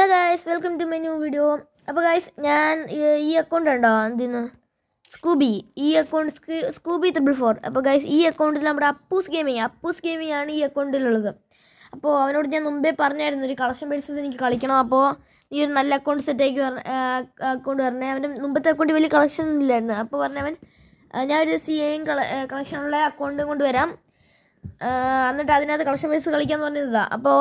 Hello guys welcome to my new video അപ്പോൾ guys ഞാൻ ഈ- അക്കൗണ്ട് ഉണ്ടോ? എന്തിന്ന്? സ്കൂബി ഈ അക്കൗണ്ട് സ്കൂബി ത്രിബിൾ ഫോർ അപ്പോൾ ഗൈസ് ഈ അക്കൗണ്ടിൽ നമ്മുടെ അപ്പൂസ് ഗെയിമിങ് അപ്പൂസ് ഗെയിമിംഗ് ആണ് ഈ അക്കൗണ്ടിലുള്ളത് അപ്പോൾ അവനോട് ഞാൻ മുമ്പേ പറഞ്ഞായിരുന്നു ഒരു കളക്ഷൻ ബേസസ് എനിക്ക് കളിക്കണം. അപ്പോൾ ഈ ഒരു നല്ല അക്കൗണ്ട് സെറ്റ് ആക്കി അക്കൗണ്ട് പറഞ്ഞേ അവന്റെ മുമ്പത്തെ അക്കൗണ്ട് വലിയ കളക്ഷൻ ഇല്ലായിരുന്നു. അപ്പോൾ പറഞ്ഞവൻ ഒരു സി എയും കളക്ഷനുള്ള അക്കൗണ്ടും കൊണ്ടുവരാം എന്നിട്ട് അതിനകത്ത് കളക്ഷൻ ബേസ് കളിക്കാമെന്ന് പറഞ്ഞതാണ് അപ്പോൾ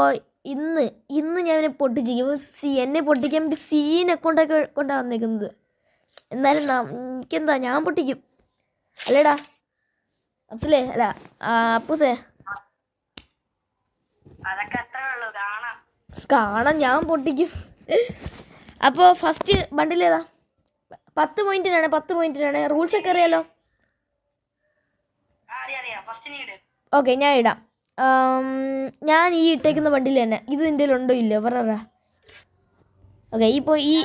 ഇന്ന് ഇന്ന് ഞാൻ എന്നെ പൊട്ടിച്ചിരിക്കും സി എന്നെ പൊട്ടിക്കാൻ വേണ്ടി സീനെ കൊണ്ടൊക്കെ കൊണ്ടാണ് വന്നേക്കുന്നത്. എന്നാലും എനിക്കെന്താ ഞാൻ പൊട്ടിക്കും. അല്ലേടാ? അപ്സലേ അല്ല അപ്പൂസേ. കാണാം. കാണാൻ ഞാൻ പൊട്ടിക്കും. അപ്പോൾ ഫസ്റ്റ് ബണ്ടിലേതാ പത്ത് പോയിന്റിനാണ് പത്ത് പോയിന്റിനാണ് റൂൾസ് ഒക്കെ അറിയാലോ? ഓക്കെ ഞാൻ ഇടാം. ഞാൻ ഈ ഇട്ടേക്കുന്ന വണ്ടിയിൽ തന്നെ. ഇത് നിന്റെ ഉണ്ടോ ഇല്ല പറ ഓക്കെ ഇപ്പോൾ ഈ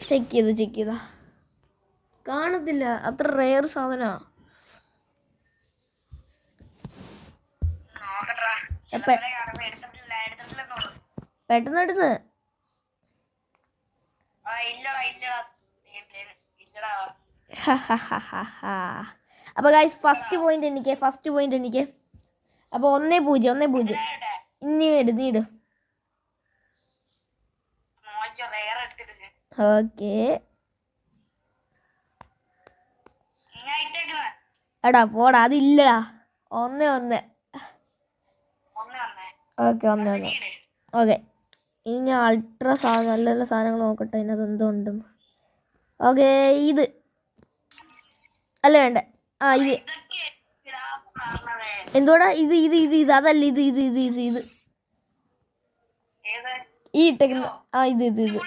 ചെക്ക് ചെയ്ത് ചെക്ക് ചെയ്താ? കാണത്തില്ല. അത്ര റെയർ സാധനമാണ് എടുത്തിട്ടില്ല പെട്ടെന്ന് പെട്ടെന്ന്. അപ്പൊ ഗൈസ് ഫസ്റ്റ് പോയിന്റ് എനിക്ക് ഫസ്റ്റ് പോയിന്റ് എനിക്ക് അപ്പോൾ ഒന്നേ പൂജ്യം ഒന്നേ പൂജ്യം. ഇനി ഇട് നീ ഇട്. നോക്കിയോ റെയർ എടുത്തിട്ടില്ല ഓക്കെ. എടാ പോടാ അതില്ലടാ. ഒന്നേ ഒന്ന്. ഓക്കെ ഒന്നേ ഒന്ന് ഓക്കെ. ഇനി ഞാൻ അൾട്രാ സാധനം നല്ല നല്ല സാധനങ്ങൾ നോക്കട്ടെ അതിനകത്ത് എന്തോ ഉണ്ടെന്ന് ഓക്കെ ഇത്. അല്ല വേണ്ട. ആ ഇത്. എന്തോടാ? ഇത് ഇത് ഇത് ഇത് അതല്ല ഇത് ഇത് ഇത് ഇത് ഇത്. ഈ ഇട്ടേക്കുന്ന ആ ഇത് ഇത് ഇത്.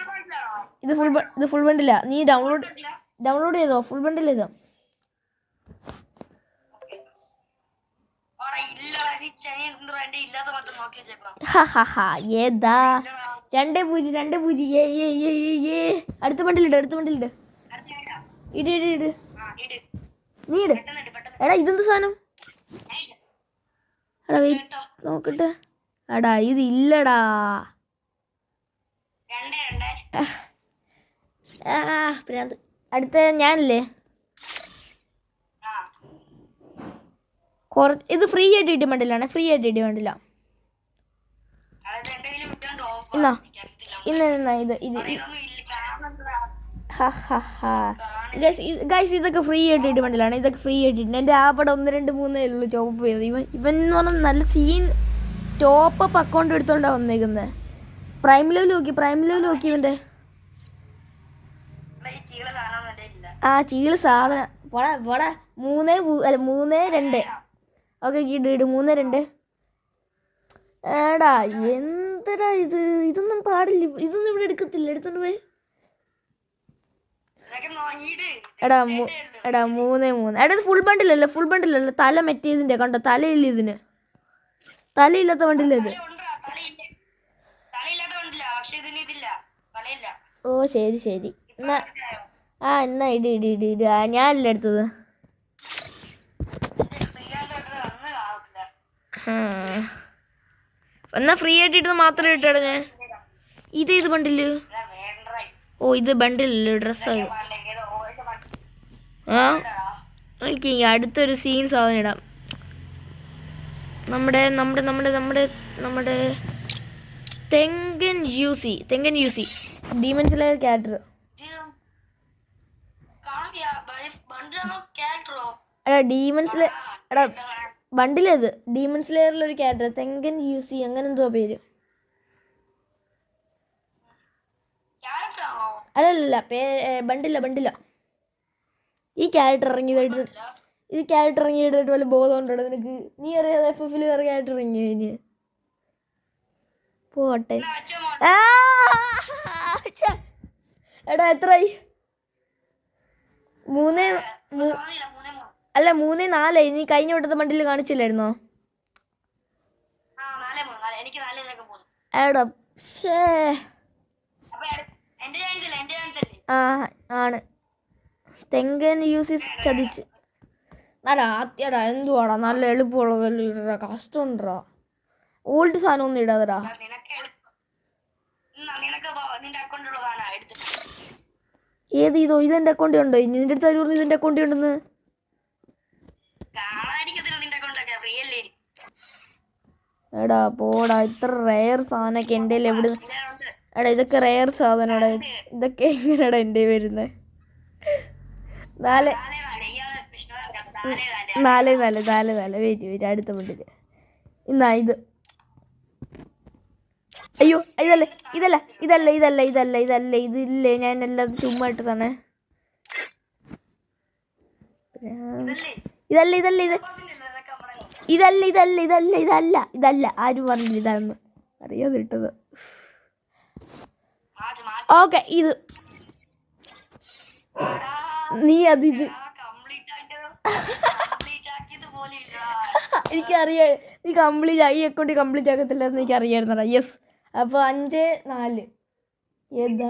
ഇത് ഫുൾ ഇത് ഫുൾ ബണ്ടില്ല നീ ഡൗൺലോഡ് ഡൗൺലോഡ് ചെയ്തോ? ഫുൾ ബണ്ടിൽ ചെയ്തോ? ഏതാ? രണ്ട് പൂജ്യം രണ്ട് പൂജ്യം ഏ ഏ ഏ ഏ ഏ. അടുത്ത ബണ്ടിലിട് അടുത്ത ബണ്ടിലിട് ഇടാം. ഇട് ഇട് നീ ഇട്. എടാ ഇതെന്ത് സാധനം. എടാ വെയിറ്റ് നോക്കട്ടെ. എടാ ഇത് ഇല്ലടാ ഭ്രാന്ത് അടുത്ത ഞാനല്ലേ? കുറച്ച് ഇത് ഫ്രീ ആയിട്ട് കിട്ടിയ ബണ്ടിലാണ് ഫ്രീ ആയിട്ട് കിട്ടിയ വേണ്ടില്ല ഇന്ന്. ഇന്ന് ഇത് ഇത് ഇത് ഇതൊന്നും ഇല്ല കാണുന്നില്ല ഗൈസ് ഇതൊക്കെ ഫ്രീ ആയിട്ട് ബണ്ടിലാണ് ഇതൊക്കെ ഫ്രീ ആയിട്ട് കിട്ടുന്നത് എന്റെ ആ പടം ഒന്ന് രണ്ട് മൂന്നേ ഉള്ളൂ ടോപ്പ് ചെയ്തത്. ഇവൻ ഇവൻ എന്ന് പറഞ്ഞാൽ നല്ല സീൻ ടോപ്പ് അപ്പ് അക്കൗണ്ട് എടുത്തോണ്ടാണ് വന്നേക്കുന്നത് പ്രൈം ലെവൽ നോക്കി പ്രൈം ലെവൽ നോക്കി ഇവന്റെ ആ ചീൾ സാധനം. വട വട മൂന്നേ അല്ല മൂന്നേ രണ്ട്. ഓക്കെ ഇട് ഇട് മൂന്നേ രണ്ട്. എടാ എന്തടാ ഇത്? ഇതൊന്നും പാടില്ല. ഇതൊന്നും ഇവിടെ എടുക്കത്തില്ല. എടുത്തോണ്ട് പോയി. എടാ എടാ മൂന്നേ മൂന്ന്. എടാ ഫുൾ ബണ്ടിലല്ല ഫുൾ ബണ്ടിലല്ല തല മെറ്റിയതിന്റെ കണ്ടോ? തലയില്ല ഇതിന്? തലയില്ലാത്ത ബണ്ടില്ല ഇത്. ഓ ശരി ശരി. എന്നാ ആ എന്നാ ഇടി ഇടി ഇടി ഇടി. ആ, ഞാനല്ല എടുത്തത്. എന്നാ ഫ്രീ ആയിട്ട് ഇട്ടത് മാത്രമേ ഇട്ടാടാ ഞാൻ. ഇത് ഇത് ബണ്ടിൽ ഓ ഇത് ബണ്ടിലല്ലേ ഓരോ ആ? എനിക്ക് അടുത്തൊരു സീൻ സാധനം ഇടാം. നമ്മുടെ നമ്മുടെ നമ്മുടെ നമ്മുടെ നമ്മുടെ Tengen U C Tengen Uzui ഡീമൻസിലെ ക്യാരക്ടർ എടാ ഡീമൻസിലെ എടാ ബണ്ടിലേത് ഡീമൻസ് ലെയറിലൊരു ക്യാരക്ടർ തെങ്കൻ യു സി അങ്ങനെ എന്തോ പേര്. അല്ലല്ല പേ ബണ്ടില്ല ബണ്ടില്ല ഈ ക്യാരക്ടർ ഇറങ്ങിയതായിട്ട് ഈ ക്യാരക്ടർ ഇറങ്ങിയതായിട്ട് വല്ല ബോധം ഉണ്ടോ നിനക്ക്? നീ അറിയാതെ എഫ് എഫിൽ വേറെ ക്യാരക്ടർ ഇറങ്ങിയോ ഇനി? പോട്ടെ. എടാ എത്രയായി? മൂന്നേ അല്ല മൂന്നേ നാലായി. നീ കഴിഞ്ഞ വട്ടത്തെ മണ്ടിൽ കാണിച്ചില്ലായിരുന്നോ? എടാ ഷേ ആ ആണ്. തെങ്കൻ യൂസ് ചതിച്ച്. നല്ല ആദ്യടാ എന്തുവാടാ? നല്ല എളുപ്പമുള്ളതല്ലോ ഇടാ കഷ്ടമുണ്ടാ ഓൾഡ് സാധനം ഒന്നും ഇടാതെടാ. ഏത് ഇതോ ഇതെന്റെ അക്കൗണ്ടിൽ ഉണ്ടോ നിന്റെ അടുത്ത് അരൂർ ഇതെന്റെ അക്കൗണ്ടി അക്കൗണ്ടിൽ ഉണ്ടെന്ന്. കാണാതിരിക്കത്തില്ല നിന്റെ അക്കൗണ്ടൊക്കെ ഫ്രീ അല്ലേ എടാ പോടാ ഇത്ര റെയർ സാധനമൊക്കെ എന്റെ എവിടെ എടാ ഇതൊക്കെ റെയർ സാധനം ഇതൊക്കെ എങ്ങനെയാടാ എന്റെ വരുന്നത് നാല്. നാലേ നാല്. നാലേ നാല് വെയിറ്റ് വെയിറ്റ്. അടുത്ത വീട്ടിൽ ഇന്നാ ഇത്. അയ്യോ ഇതല്ല ഇതല്ല ഇതല്ല ഇതല്ല ഇതല്ല ഇതല്ല. ഇതില്ലേ ഞാൻ എല്ലാം ചുമ്മാ ഇട്ട് തന്നെ ഇതല്ലേ ഇതല്ല ഇത്. ഇതല്ല ഇതല്ല ഇതല്ല ഇതല്ല ഇതല്ല. ആരും പറഞ്ഞില്ല ഇതാണെന്ന്. അറിയാതെ ഇട്ടത്. ഓക്കെ ഇത്. നീ അത് ഇത് എനിക്കറിയാം നീ കംപ്ലീറ്റ് ആയി അക്കൗണ്ട് കംപ്ലീറ്റ് ആക്കത്തില്ല എന്ന് എനിക്ക് അറിയായിരുന്നടാ യെസ് അപ്പൊ അഞ്ച് നാല്. ഏതാ?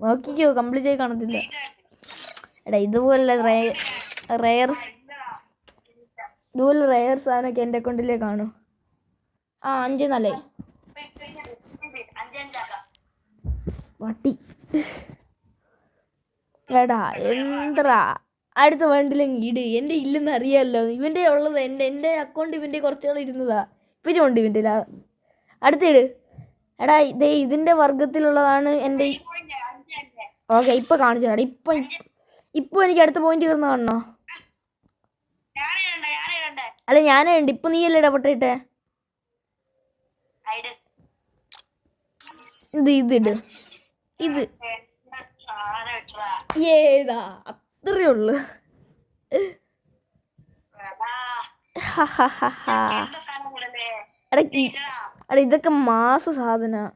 നോക്കിക്കോ കംപ്ലീറ്റ് ആയി കാണത്തില്ല. എടാ ഇതുപോലെ റെയർ. ഇതുപോലെ റെയർ സാധനമൊക്കെ എന്റെ അക്കൗണ്ടിലേ കാണൂ. ആ അഞ്ച് നാലേ ഇപ്പൊ- ഇപ്പൊ ഇങ്ങനെ ഇത് അഞ്ചഞ്ചാക്കാം വട്ടി. എടാ എന്താ അടുത്ത വേണ്ടില്ലെങ്കിൽ ഇട്. എന്റെ ഇല്ലെന്ന് അറിയാമല്ലോ ഇവന്റെ ഉള്ളത് എന്റെ എന്റെ അക്കൗണ്ട് ഇവന്റെ കുറച്ചുകൾ ഇരുന്നതാ. ഇവരും ഉണ്ട് ഇവന്റെ അടുത്തിട് എടാ ഇതേ ഇതിന്റെ വർഗത്തിലുള്ളതാണ് എന്റെ ഓക്കെ ഇപ്പൊ കാണിച്ചു തരാം. ഇപ്പൊ ഇപ്പൊ എനിക്ക് അടുത്ത പോയിന്റ് കയറുന്ന കാണണോ? അല്ല ഞാനേ ഉണ്ട്. ഇപ്പം നീയല്ലേ ഇടപെട്ടിട്ടെ ഐഡ് ഇത് ഇതിട് ഇത് ഏതാ? അത്രേ ഉള്ളു. എടാ, ഈ- ഇതൊക്കെ മാസ സാധന.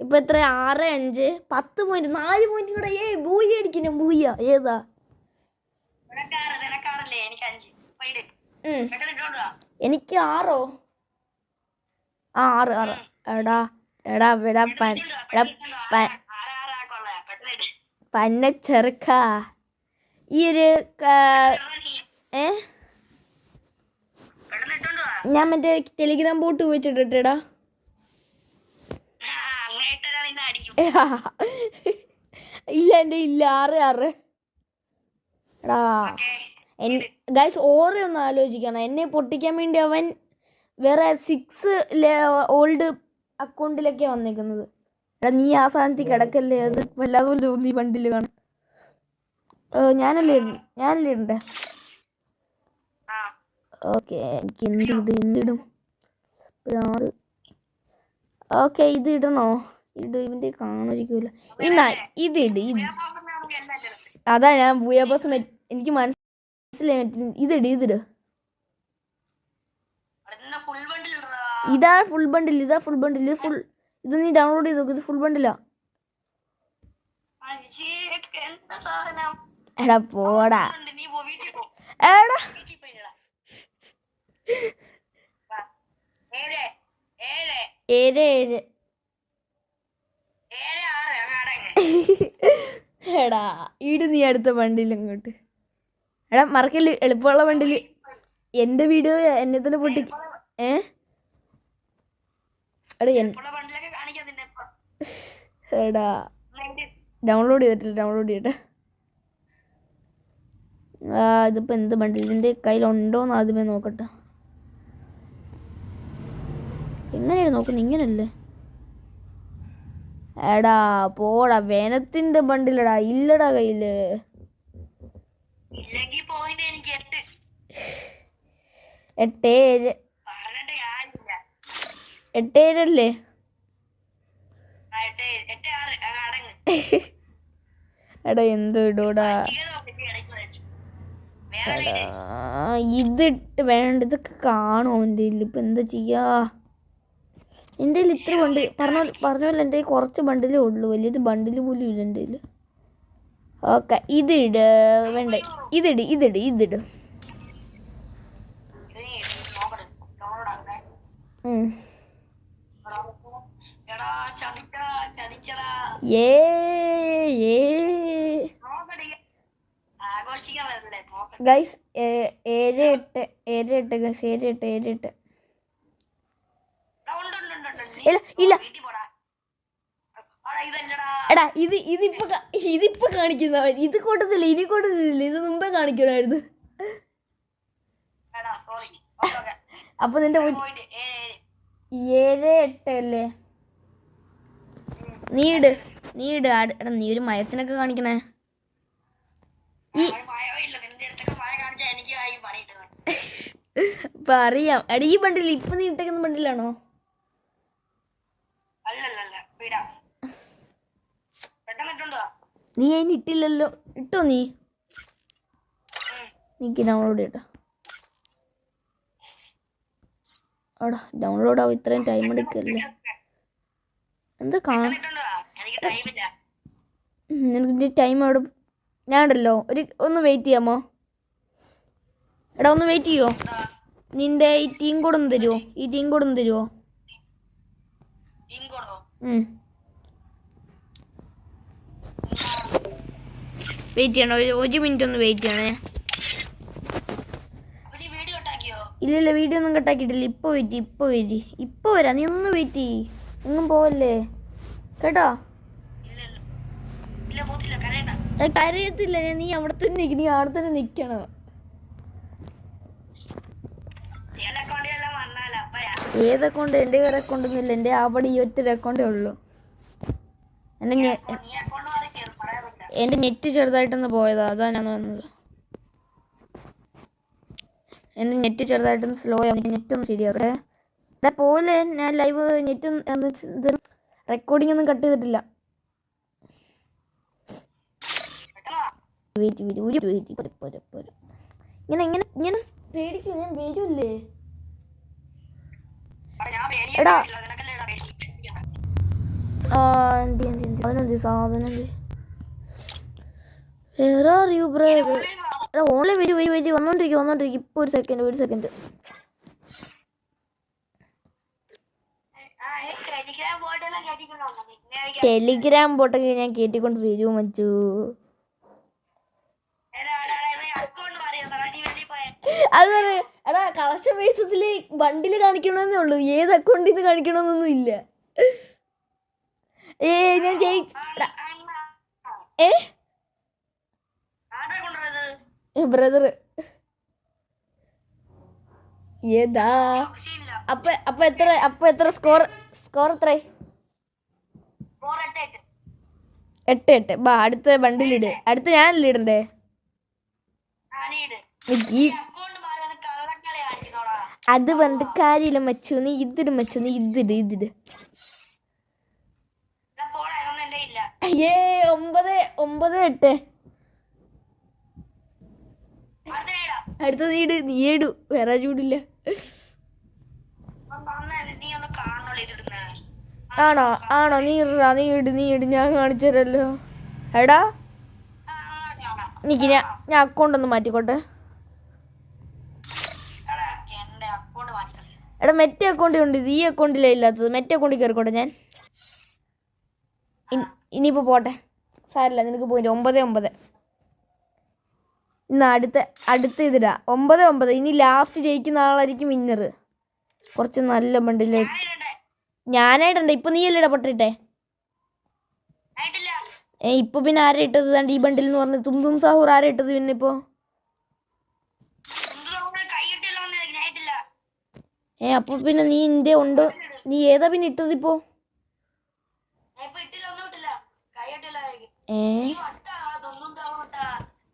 ഇപ്പൊ എത്ര? ആറ് അഞ്ച് പത്ത് പോയിന്റ് നാല് പോയിന്റ് കൂടെ. ഏ ബൂയി അടിക്കുന്നു ബൂയ. ഏതാ? എനിക്ക് ആറോ? ആ ആറ് ആറ്. എടാ എടാ എടാ പൻ എടാ പെട്ടെന്ന് ഇട്ടോണ്ട് വാ. പ- ആറ് ആറ് ആക്കൊള്ളേ പെട്ടെന്ന് ഇട് പന്ന ചെറുക്ക. ഈ ഒരു ഏ? ഞാൻ മറ്റേ ടെലിഗ്രാം ബോട്ട് വെച്ചിട്ടിട്ടടാ ഇല്ല എന്റെ ഇല്ല ആറ് ആറ്. ഗൈസ് ഓറെ ഒന്ന് ആലോചിക്കണം. എന്നെ പൊട്ടിക്കാൻ വേണ്ടി അവൻ വേറെ സിക്സ് ഓൾഡ് അക്കൗണ്ടിലൊക്കെയാണ് വന്നേക്കുന്നത്. എടാ നീ ആ സാധനത്തിൽ കിടക്കല്ലേ? അത് വല്ലാതെ പോലെ തോന്നി വണ്ടിയിൽ കാണും ഞാനല്ലേ ഇട- ഞാനല്ലേ ഇടണ്ടേ? ഓക്കെ എനിക്ക് എന്തിടും എന്തിടും ഓക്കെ ഇത് ഇടണോ? ഇട് ഇവന്റെ കാണാതിരിക്കൂല. ഇന്നാ ഇത് ഞാൻ ഇത് അതാ ഞാൻ ഭൂയാബാസ് എനിക്ക് മനസ്സിലായി ഇതിട് ഇതിട് ഇതാ ഫുൾ ബണ്ടിൽ ഇതാ ഫുൾ ബണ്ടിൽ ഫുൾ ഇത് നീ ഡൗൺലോഡ് ചെയ്ത് നോക്ക് ഇത് ഫുൾ ബണ്ടിലാ എടാ പോടാ. എടാ. എടാ ഈട് നീ അടുത്ത വണ്ടിയിൽ ഇങ്ങോട്ട്. എടാ മറക്കൽ എളുപ്പമുള്ള വണ്ടിയിൽ എന്റെ വീഡിയോ എന്നെ തന്നെ പൊട്ടി ഏ? എടാ എടാ. ഡൗൺലോഡ് ചെയ്തിട്ടില്ല ഡൗൺലോഡ് ചെയ്യട്ടെ ആ ഇതിപ്പോൾ എന്ത് ബണ്ടിൽ ഇതിന്റെ കയ്യിലുണ്ടോയെന്ന് ആദ്യമേ നോക്കട്ടെ. എങ്ങനെയാണ് നോക്കുന്നത്? ഇങ്ങനല്ലേ? എടാ പോടാ വേനത്തിന്റെ ബണ്ടിലടാ ഇല്ലടാ കയ്യിൽ. ഇല്ലെങ്കി പോയിന്റ് എനിക്ക് എട്ട് എട്ട് ഏഴ് പറഞ്ഞിട്ട് കാര്യമില്ല എട്ട് ഏഴല്ലേ ആ, എട്ട് ഏഴ്. എട്ട് ആറ് അങ്ങ് അടങ്ങ് എടാ എന്തോ ഇടൂടാ. ഇതിട്ട് വേണ്ട ഇതൊക്കെ കാണുമോ എന്റെ ഇപ്പം എന്താ ചെയ്യാ? എന്റെ കയ്യിൽ ഇത്ര ബണ്ടിൽ പറഞ്ഞ പറഞ്ഞ പോലെ എന്റെ കയ്യിൽ കുറച്ച് ബണ്ടിലേ ഉള്ളൂ. വലിയത് ബണ്ടിൽ പോലും ഇല്ല എന്റെ കയ്യിൽ ഓക്കെ ഇതിട് വേണ്ട. ഇതിട് ഇതിട് ഇതിട്. ഉം. ഏ ഏ ഗൈസ് ഏഴ് എട്ട് ഏഴ് എട്ട് ഗൈസ് ഏഴ് എട്ട് ഏഴ് എട്ട്. ഇല്ല ഇല്ല. എടാ ഇത് ഇതിപ്പോ ഇതിപ്പോ കാണിക്കുന്നവൻ ഇത് കൂട്ടത്തില്ല ഇനി കൂട്ടത്തില്ല ഇത് മുമ്പേ കാണിക്കണായിരുന്നു അപ്പൊ നിന്റെ ഏഴ് എട്ട് അല്ലേ നീ ഇട് നീ ഇട്. എടാ നീ ഒരു മയത്തിനൊക്കെ കാണിക്കണേ. ഈ അറിയാം. എടാ ഈ ബണ്ടിൽ ഇപ്പൊ നീ ഇട്ടേക്കുന്ന ബണ്ടിലാണോ? നീ അതിന് ഇട്ടില്ലല്ലോ. ഇട്ടോ നീ? നീക്ക് ഡൗൺലോഡ് ചെയ്യട്ടോ ഓടാ ഡൗൺലോഡ് ആവും. ഇത്രയും ടൈം എടുക്കല്ലേ? എന്താ കാണാം നിനക്ക് ടൈം അവിടെ ഞാൻ ഉണ്ടല്ലോ ഒരു ഒന്ന് വെയിറ്റ് ചെയ്യാമോ? എടാ ഒന്ന് വെയിറ്റ് ചെയ്യോ? നിന്റെ ഈ ടീം കോഡ് ഒന്ന് തരുമോ ഈ ടീം കോഡ് ഒന്ന് തരുമോ വെയിറ്റ് ചെയ്യണം? ഒരു ഒരു മിനിറ്റ് ഒന്ന് വെയിറ്റ് ചെയ്യണേ. ഇല്ലല്ലോ വീഡിയോ ഒന്നും കട്ടാക്കിയിട്ടില്ല ഇപ്പോൾ വെയിറ്റ് ഇപ്പോൾ വെയിറ്റ് ഇപ്പോൾ വരാം. നീ ഒന്ന് വെയിറ്റ് ചെയ്യ്. എങ്ങും പോവല്ലേ? കേട്ടോ? കരയത്തില്ല? നീ അവിടെ തന്നെ നീ അവിടെ തന്നെ നിൽക്കണം ഏത് അക്കൗണ്ട് എന്റെ ഏത് അക്കൗണ്ട് അക്കൗണ്ടൊന്നുമില്ല എന്റെ അവിടെ ഈ ഒറ്റ അക്കൗണ്ടേ ഉള്ളൂ. എന്റെ എന്റെ നെറ്റ് ചെറുതായിട്ടൊന്ന് പോയതാ. അതാ ഞാൻ വന്നത്. എന്റെ നെറ്റ് ചെറുതായിട്ടൊന്ന് സ്ലോ ആവും നെറ്റ് ഒന്ന് ശരിയാക്കട്ടെ എടാ പോലെ ഞാൻ ലൈവ് നെറ്റ് ഇത് റെക്കോർഡിംഗ് ഒന്നും കട്ട് ചെയ്തിട്ടില്ല. ഇങ്ങനെ ഇങ്ങനെ ഇങ്ങനെ പേടിക്കും ഞാൻ വരൂല്ലേ? എടാ. സാധനം ബ്രേ ഓൺലൈൻ വരും വരും വരും. വന്നോണ്ടിരിക്കും വന്നോണ്ടിരിക്കും. ഇപ്പോൾ ഒരു സെക്കൻഡ് ഒരു സെക്കൻഡ് ആ ഈ ടെലിഗ്രാം ബോർഡെല്ലാം കേട്ടിട്ടുണ്ടോ നിന്നെ എനിക്ക് ടെലിഗ്രാം ബോട്ടൊക്കെ ഞാൻ കേട്ടിക്കൊണ്ട് വരൂ മച്ചു അത് എടാ കളക്ഷൻ ബേസത്തിൽ ബണ്ടിൽ കാണിക്കണമെന്നേ ഉള്ളൂ. ഏത് അക്കൗണ്ടിൽ നിന്ന് കാണിക്കണമെന്നൊന്നും ഇല്ല. ഏ ഞാൻ ജയിച്ചു ഏ? ബ്രദർ ഏതാ? അപ്പൊ അപ്പൊ എത്ര അപ്പൊ എത്ര സ്കോർ സ്കോർ എത്ര എട്ട് എട്ട്. ബാ അടുത്ത ബണ്ടിലിട് അടുത്ത ഞാനല്ലേ ഇടണ്ടേ? ഈ അത് വന്നിട്ട് കാര്യമില്ല മച്ചു. നീ ഇതിട് മച്ചു. നീ ഇതിട് ഇതിട്. ഏ ഒമ്പത് ഒമ്പത് എട്ട്. അടുത്ത നീ ഇട്. നീ ഇടു. വേറെ ചൂടില്ല നീ ഒന്ന് ആണോ? ആണോ? നീ ഇടാ നീ ഇട് നീ ഇട്. ഞാൻ കാണിച്ചു തരല്ലോ. എടാ. നിക്ക് ഞാൻ ഞാൻ അക്കൗണ്ട് ഒന്ന് മാറ്റിക്കോട്ടെ. എടാ, മറ്റേ അക്കൗണ്ട് എടാ മെറ്റ അക്കൗണ്ട് ഉണ്ട് ഈ അക്കൗണ്ടിലേ ഇല്ലാത്തത്. മെറ്റ അക്കൗണ്ടിൽ കയറിക്കോട്ടെ ഞാൻ. ഇനി- ഇനിയിപ്പോ പോട്ടെ. സാരില്ല നിനക്ക് പോയിട്ട് ഒമ്പത് ഒമ്പത്. ഇന്ന് അടുത്ത അടുത്ത ഇതിടാ. ഒമ്പത് ഒമ്പത്. ഇനി ലാസ്റ്റ് ജയിക്കുന്ന ആളായിരിക്കും വിന്നർ കുറച്ച് നല്ല ബണ്ടിൽ ഞാനിടണ്ടേ ഞാനായിട്ടുണ്ട്. ഇപ്പൊ നീ അല്ലേ ഇടപെട്ടിട്ടെ ഏ ഇപ്പൊ പിന്നെ ആരെ ഇട്ടത്? തണ്ട് ഈ ബണ്ടിൽ എന്ന് പറഞ്ഞ് തും തും സാഹൂർ ആരാ ഇട്ടത് പിന്നെ ഇപ്പോ? ഏ അപ്പൊ പിന്നെ നീ ഇന്റെ ഉണ്ട്. നീ ഏതാ പിന്നെ ഇട്ടത് ഇപ്പോ? ഏ? തൊന്നും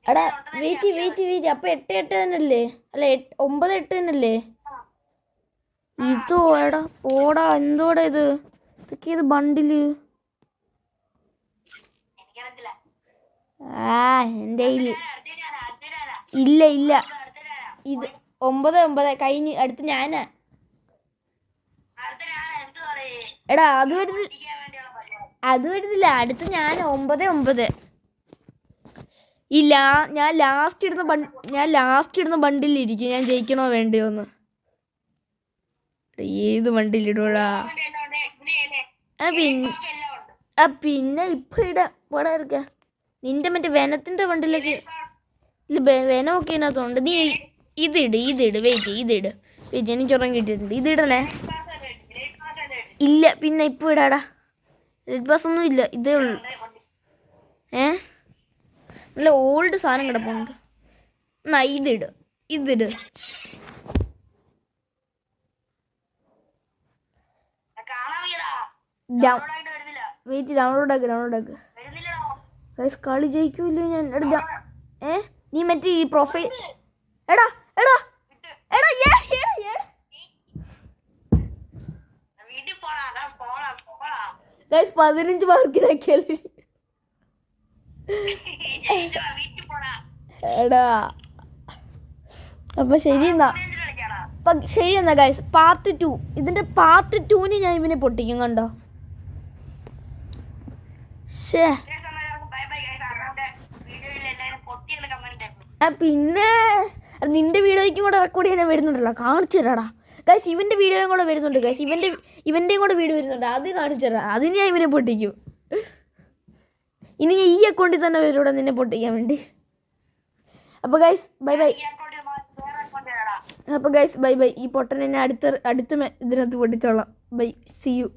എടാ വെയിറ്റ് വെയിറ്റ് വെയിറ്റ് അപ്പൊ എട്ട് എട്ട് തന്നെയല്ലേ? അല്ല എട്ട് ഒമ്പത് എട്ട് തന്നെയല്ലേ? ഇതോ എടാ ഓടാ എന്തോടാ ഇത്? ഇതൊക്കെ ഇത് ബണ്ടിൽ? ആ എന്റെ ഇല്ല ഇല്ല. ഇത് ഒമ്പത് ഒമ്പത്. കഴിഞ്ഞ് അടുത്ത് ഞാനാ. എടാ അത് വരുന്ന അത് വരുന്നില്ല. അടുത്ത് ഞാൻ ഒമ്പത് ഒമ്പത്. ഇല്ല ഞാൻ ലാസ്റ്റ് ഇടുന്ന ബണ്ട് ഞാൻ ലാസ്റ്റ് ഇടുന്ന ബണ്ടിലിരിക്കും. ഞാൻ ജയിക്കണോ വേണ്ടയോ എന്ന്. ഏത് വണ്ടിയിലിടൂടാ? ആ പിന്നെ ഇപ്പൊ ഇടാ പോടാ ഇരിക്ക നിന്റെ മറ്റേ വനത്തിന്റെ വണ്ടിയിലേക്ക് ഇല്ല വനമൊക്കെ ഇതിനകത്തുണ്ട്. നീ ഇതിട് ഇതിട് വെയിറ്റ് ഇതിട്. വെയിറ്റ് എനിക്ക് ഉറങ്ങി കിട്ടിയിട്ടുണ്ട്. ഇതിടണേ ഇല്ല പിന്നെ ഇപ്പൊ ഇടാടാ. റെഡ് ബസ് ഒന്നും ഇല്ല ഇതേ ഉള്ളൂ. ഏ? നല്ല ഓൾഡ് സാധനം കിടപ്പുണ്ട്. എന്നാ ഇതിട് ഇതിട്. വെയിറ്റ് ഡൗൺലോഡ് ആക്ക് ഡൗൺലോഡ് ആക്ക്. ഗൈസ് കളി ജയിക്കൂല്ലോ ഞാൻ. എടാ ഏ? നീ മറ്റേ ഈ പ്രൊഫൈൽ എടാ എടാ. എടാ ഗൈസ് പതിനഞ്ച് മാർക്കിനാക്കിയാലോ എടാ. അപ്പൊ ശരി എന്നാ. ശരി എന്നാ ഗൈസ് പാർട്ട് ടു ഇതിന്റെ പാർട്ട് ടൂന് ഞാൻ ഇവനെ പൊട്ടിക്കും കണ്ടോ ഷേ ബൈ ബൈ ഗൈസ് അണ്ണന്റെ വീഡിയോയിൽ എല്ലാവരും പൊട്ടിയെന്ന് കമന്റ് ആയിരുന്നു ആ പിന്നെ അത് നിന്റെ വീഡിയോയ്ക്കും കൂടെ റെക്കോർഡ് ചെയ്യാൻ വരുന്നുണ്ടല്ലോ. കാണിച്ചു തരാടാ. ഗൈസ് ഇവന്റെ വീഡിയോയും കൂടെ വരുന്നുണ്ട്. ഗൈസ് ഇവന്റെ ഇവന്റെയും കൂടെ വീഡിയോ വരുന്നുണ്ട്. അത് കാണിച്ചു തരാം. അതിന് ഞാൻ ഇവനെ പൊട്ടിക്കും. ഇനി ഈ അക്കൗണ്ടിൽ തന്നെ വരൂടെ നിന്നെ പൊട്ടിക്കാൻ വേണ്ടി. അപ്പോൾ ഗൈസ് ബൈ ബൈ അപ്പൊ ഗൈസ് ബൈ ബൈ ഈ പൊട്ടൻ എന്നെ അടുത്ത അടുത്ത ഇതിനകത്ത് പൊട്ടിച്ചോളാം. By C U